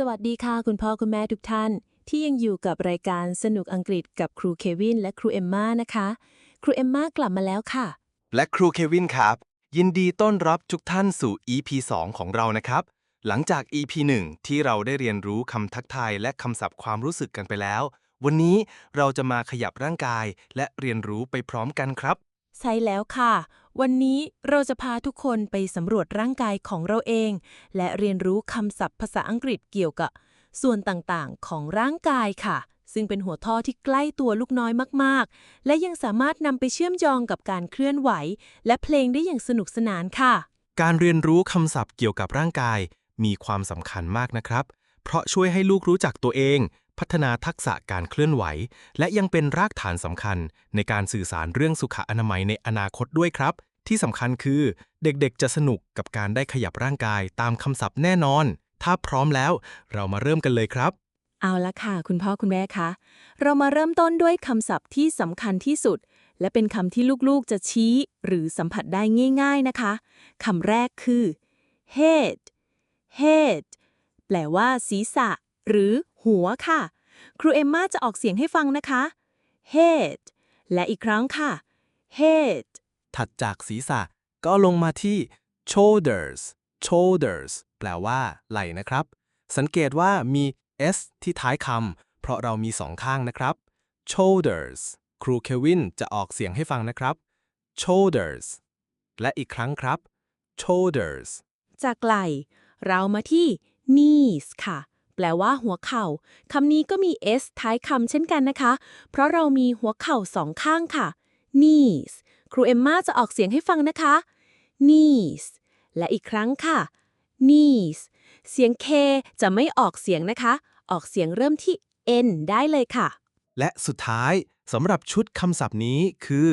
สวัสดีค่ะ คุณพ่อคุณแม่ทุกท่าน ที่ยังอยู่กับรายการสนุกอังกฤษกับครูเควินและครูเอมมานะคะ ครูเอมมากลับมาแล้วค่ะ และครูเควินครับ ยินดีต้อนรับทุกท่านสู่ EP 2 ของเรานะครับ หลังจาก EP 1 ที่เราได้เรียนรู้คำทักทายและคำศัพท์ความรู้สึกกันไปแล้ว วันนี้เราจะมาขยับร่างกายและเรียนรู้ไปพร้อมกันครับ ใช่แล้วค่ะ วันนี้เราจะพาทุกคนไปสำรวจร่างกายของเราเอง และเรียนรู้คำศัพท์ภาษาอังกฤษเกี่ยวกับ ส่วนต่างๆ ของร่างกายค่ะ ซึ่งเป็นหัวข้อที่ใกล้ตัวลูกน้อยมากๆ และยังสามารถนำไปเชื่อมโยงกับการเคลื่อนไหว และเพลงได้อย่างสนุกสนานค่ะ การเรียนรู้คำศัพท์เกี่ยวกับร่างกายมีความสำคัญมากนะครับ เพราะช่วยให้ลูกรู้จักตัวเอง พัฒนาทักษะการเคลื่อนไหว และยังเป็นรากฐานสำคัญในการสื่อสารเรื่องสุขอนามัยในอนาคตด้วยครับ ที่สำคัญคือเด็กๆ จะสนุกกับการได้ขยับร่างกายตามคำศัพท์แน่นอน ถ้าพร้อมแล้ว เรามาเริ่มกันเลยครับ เอาละค่ะ คุณพ่อคุณแม่คะเรามาเริ่มต้นด้วยคำศัพท์ที่สำคัญที่สุด และเป็นคำที่ลูกๆ จะชี้ หรือสัมผัสได้ง่าย ๆนะคะคำแรกคือ head head แปลว่าศีรษะ หรือ หัวค่ะ ครูเอมมาจะออกเสียงให้ฟังนะคะ head และอีกครั้งค่ะ head ถัดจากศีรษะก็ลงมาที่ shoulders shoulders แปลว่า ไหล่นะครับ สังเกตว่ามี s ที่ท้ายคำเพราะเรามีสองข้างนะครับ shoulders ครูเควินจะออกเสียงให้ฟังนะครับ shoulders และอีกครั้งครับ shoulders จากไหล่ เรามาที่ knees ค่ะ แปลว่าหัวเข่าคำนี้ก็มี s ท้ายคำเช่นกันนะคะ เพราะเรามีหัวเข่าสองข้างค่ะ knees ครูเอมมาจะออกเสียงให้ฟังนะคะ knees และอีกครั้งค่ะ knees เสียง k จะไม่ออกเสียงนะคะ ออกเสียงเริ่มที่ n ได้เลยค่ะ และสุดท้ายสำหรับชุดคำศัพท์นี้คือ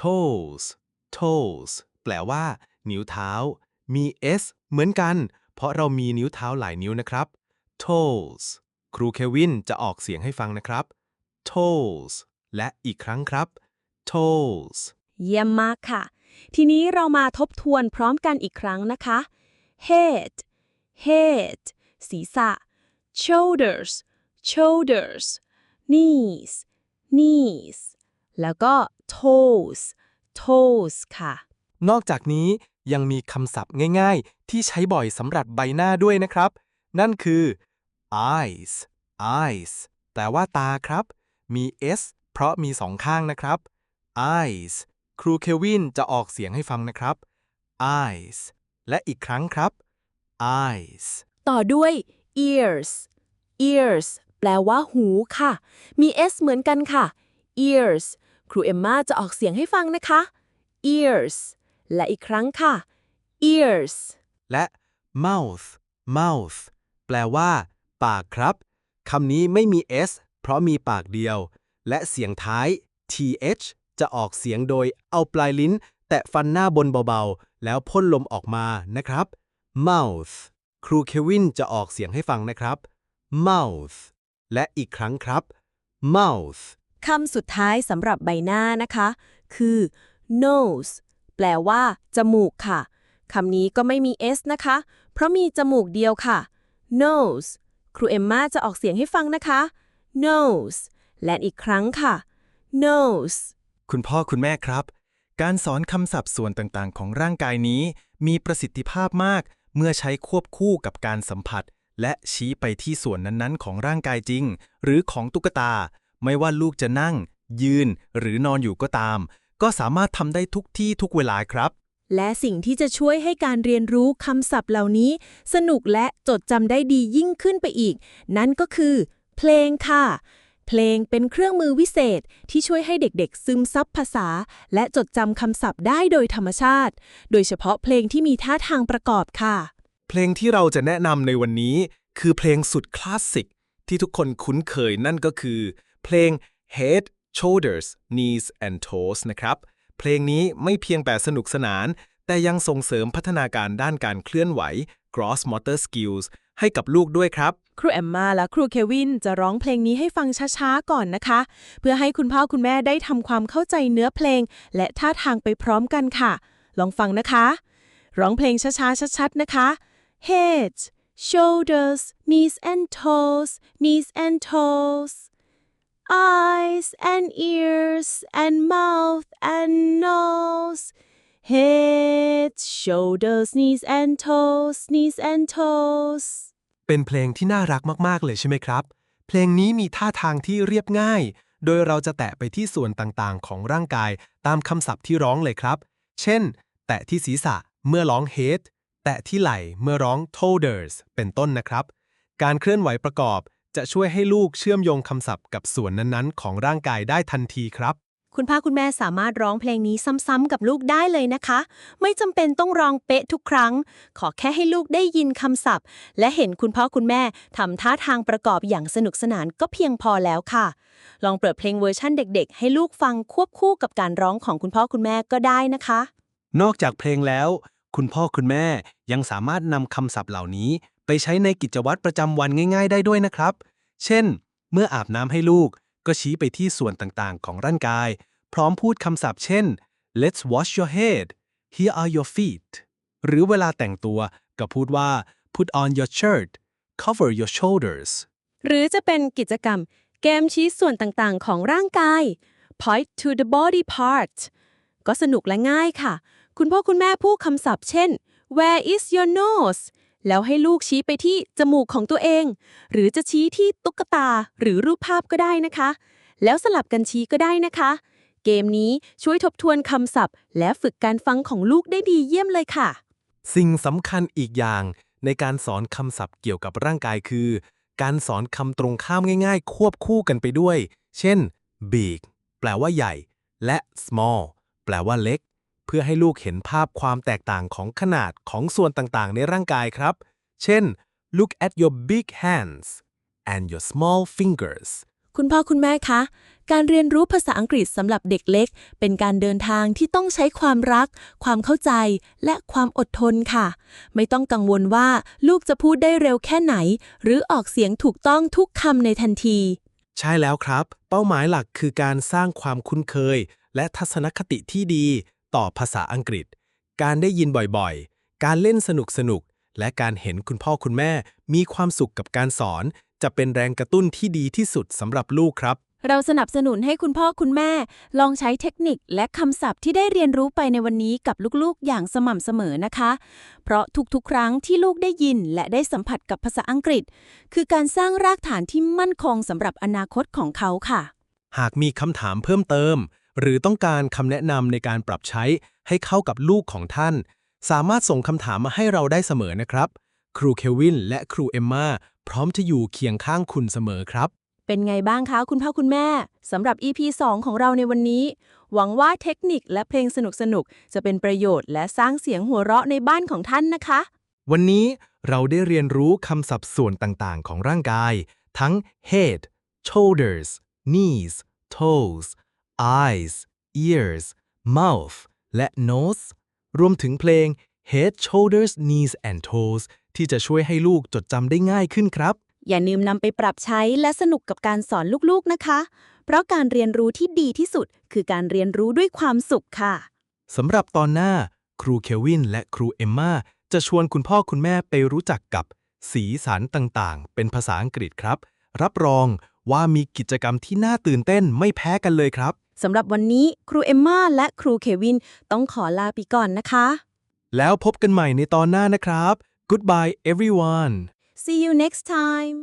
toes toes แปลว่า นิ้วเท้า มี s เหมือนกัน เพราะเรามีนิ้วเท้าหลายนิ้วนะครับ toes ครูเควินจะออกเสียงให้ฟังนะครับ toes และอีกครั้งครับ toes เยี่ยมมากค่ะ ทีนี้เรามาทบทวนพร้อมกันอีกครั้งนะคะ head head ศีรษะ shoulders shoulders knees knees แล้วก็ toes toes ค่ะ นอกจากนี้ยังมีคำศัพท์ง่ายๆ ที่ใช้บ่อยสำหรับใบหน้าด้วยนะครับ นั่นคือ eyes eyes แต่ว่าตาครับ มี s เพราะมีสองข้างนะครับ eyes ครูเควินจะออกเสียงให้ฟังนะครับ eyes และอีกครั้งครับ eyes ต่อด้วย ears ears แปลว่าหูค่ะ มี s เหมือนกันค่ะ ears ครูเอมมาจะออกเสียงให้ฟังนะคะ ears และอีกครั้งค่ะ ears และ mouth mouth แปลว่า ปากครับคำนี้ไม่มี s เพราะมีปากเดียว และเสียงท้าย th จะออกเสียงโดยเอาปลายลิ้น แตะฟันหน้าบนเบาๆ แล้วพ่นลมออกมานะครับ mouth ครูเควินจะออกเสียงให้ฟังนะครับ mouth และอีกครั้งครับ mouth คำสุดท้ายสำหรับใบหน้านะคะ คือ nose แปลว่า จมูกค่ะ คำนี้ก็ไม่มี s นะคะ เพราะมีจมูกเดียวค่ะ nose ครูเอมมาจะออกเสียงให้ฟังนะคะ nose และอีกครั้งค่ะ nose คุณพ่อคุณแม่ครับ การสอนคำศัพท์ส่วนต่างๆ ของร่างกายนี้ มีประสิทธิภาพมากเมื่อใช้ควบคู่กับการสัมผัส และชี้ไปที่ส่วนนั้นๆ ของร่างกายจริง หรือของตุ๊กตา ไม่ว่าลูกจะนั่ง ยืน หรือนอนอยู่ก็ตาม ก็สามารถทำได้ทุกที่ทุกเวลาครับ และสิ่งที่จะช่วยให้การเรียนรู้คำศัพท์เหล่านี้ สนุกและจดจำได้ดียิ่งขึ้นไปอีก นั่นก็คือ เพลงค่ะ เพลงเป็นเครื่องมือวิเศษที่ช่วยให้เด็กๆ ซึมซับภาษา และจดจำคำศัพท์ได้โดยธรรมชาติ โดยเฉพาะเพลงที่มีท่าทางประกอบค่ะ เพลงที่เราจะแนะนำในวันนี้ คือเพลงสุดคลาสสิกที่ทุกคนคุ้นเคยนั่นก็คือ เพลง Head Shoulders Knees and Toes นะครับ เพลงนี้ไม่เพียงแต่สนุกสนาน แต่ยังส่งเสริมพัฒนาการด้านการเคลื่อนไหว Gross Motor Skills ให้กับลูกด้วยครับ ครูแอมมาและครูเควินจะร้องเพลงนี้ให้ฟังช้าๆ ก่อนนะคะ เพื่อให้คุณพ่อคุณแม่ได้ทำความเข้าใจเนื้อเพลง และท่าทางไปพร้อมกันค่ะ ลองฟังนะคะ ร้องเพลงช้าๆ ชัดๆ นะคะ head shoulders knees and toes knees and toes eyes and ears and mouth and nose head shoulders knees and toes knees and toes เป็นเพลงที่น่ารักมาก ๆ เลยใช่ไหมครับ เพลงนี้มีท่าทางที่เรียบง่าย โดยเราจะแตะไปที่ส่วนต่างๆ ของร่างกายตามคำศัพท์ที่ร้องเลยครับ เช่น แตะที่ศีรษะเมื่อร้อง head แตะที่ไหล่เมื่อร้อง shoulders เป็นต้นนะครับ การเคลื่อนไหวประกอบจะช่วยให้ลูกเชื่อมโยงคำศัพท์กับส่วนนั้นๆ ของร่างกายได้ทันทีครับ คุณพ่อคุณแม่สามารถร้องเพลงนี้ซ้ำๆกับลูกได้เลยนะคะ ไม่จำเป็นต้องร้องเป๊ะทุกครั้ง ขอแค่ให้ลูกได้ยินคำศัพท์ และเห็นคุณพ่อคุณแม่ทำท่าทางประกอบอย่างสนุกสนานก็เพียงพอแล้วค่ะ ลองเปิดเพลงเวอร์ชั่นเด็ก ๆ ให้ลูกฟังควบคู่กับการร้องของคุณพ่อคุณแม่ก็ได้นะคะ นอกจากเพลงแล้ว คุณพ่อคุณแม่ยังสามารถนำคำศัพท์เหล่านี้ ไปใช้ในกิจวัตรประจำวันง่าย ๆ ได้ด้วยนะครับ เช่น เมื่ออาบน้ำให้ลูก ก็ชี้ไปที่ส่วนต่างๆ ของร่างกาย พร้อมพูดคำศัพท์เช่น let's wash your head here are your feet หรือเวลาแต่งตัวก็พูดว่า put on your shirt cover your shoulders หรือจะเป็นกิจกรรมเกมชี้ส่วนต่างๆ ของร่างกาย point to the body part ก็สนุกและง่ายค่ะ คุณพ่อคุณแม่พูดคำศัพท์เช่น where is your nose แล้วให้ลูกชี้ไปที่จมูกของตัวเอง หรือจะชี้ที่ตุ๊กตาหรือรูปภาพก็ได้นะคะ แล้วสลับกันชี้ก็ได้นะคะ เกมนี้ช่วยทบทวนคำศัพท์ และฝึกการฟังของลูกได้ดีเยี่ยมเลยค่ะ สิ่งสำคัญอีกอย่างในการสอนคำศัพท์เกี่ยวกับร่างกายคือ การสอนคำตรงข้ามง่าย ๆ ควบคู่กันไปด้วย เช่น big แปลว่าใหญ่ และ small แปลว่าเล็ก พื่อให้ลูกเห็นภาพความแตกต่างของขนาดของส่วนต่างๆ ในร่างกายครับ เช่น look at your big hands and your small fingers คุณพ่อคุณแม่คะ การเรียนรู้ภาษาอังกฤษสำหรับเด็กเล็ก เป็นการเดินทางที่ต้องใช้ความรัก ความเข้าใจ และความอดทนค่ะ ไม่ต้องกังวลว่าลูกจะพูดได้เร็วแค่ไหน หรือออกเสียงถูกต้องทุกคำในทันที ใช่แล้วครับ เป้าหมายหลักคือการสร้างความคุ้นเคย และทัศนคติที่ดี ต่อภาษาอังกฤษ การได้ยินบ่อยๆ การเล่นสนุกๆและการเห็นคุณพ่อคุณแม่ มีความสุขกับการสอน จะเป็นแรงกระตุ้นที่ดีที่สุดสำหรับลูกครับ เราสนับสนุนให้คุณพ่อคุณแม่ ลองใช้เทคนิคและคำศัพท์ที่ได้เรียนรู้ไปในวันนี้กับลูกๆ อย่างสม่ำเสมอนะคะ เพราะทุกๆ ครั้งที่ลูกได้ยินและได้สัมผัสกับภาษาอังกฤษ คือการสร้างรากฐานที่มั่นคงสำหรับอนาคตของเขาค่ะ หากมีคำถามเพิ่มเติม หรือต้องการคำแนะนำในการปรับใช้ให้เข้ากับลูกของท่าน สามารถส่งคำถามมาให้เราได้เสมอนะครับ ครูเควินและครูเอมมาพร้อมจะอยู่เคียงข้างคุณเสมอครับ เป็นไงบ้างคะคุณพ่อคุณแม่สำหรับ EP 2 ของเราในวันนี้ หวังว่าเทคนิคและเพลงสนุกๆจะเป็นประโยชน์ และสร้างเสียงหัวเราะในบ้านของท่านนะคะ วันนี้เราได้เรียนรู้คำศัพท์ส่วนต่างๆ ของร่างกาย ทั้ง head shoulders knees toes eyes ears mouth และ nose รวมถึงเพลง head shoulders knees and toes ที่จะช่วยให้ลูกจดจำได้ง่ายขึ้นครับ อย่าลืมนำไปปรับใช้และสนุกกับการสอนลูกๆนะคะ เพราะการเรียนรู้ที่ดีที่สุด คือการเรียนรู้ด้วยความสุขค่ะสำหรับตอนหน้า ครูเควินและครูเอมมาจะชวนคุณพ่อคุณแม่ไปรู้จักกับ สีสันต่างๆ เป็นภาษาอังกฤษครับ รับรองว่ามีกิจกรรมที่น่าตื่นเต้นไม่แพ้กันเลยครับสำหรับวันนี้ครูเอมมาและครูเควินต้องขอลาไปก่อนนะคะ แล้วพบกันใหม่ในตอนหน้านะครับ Goodbye everyone See you next time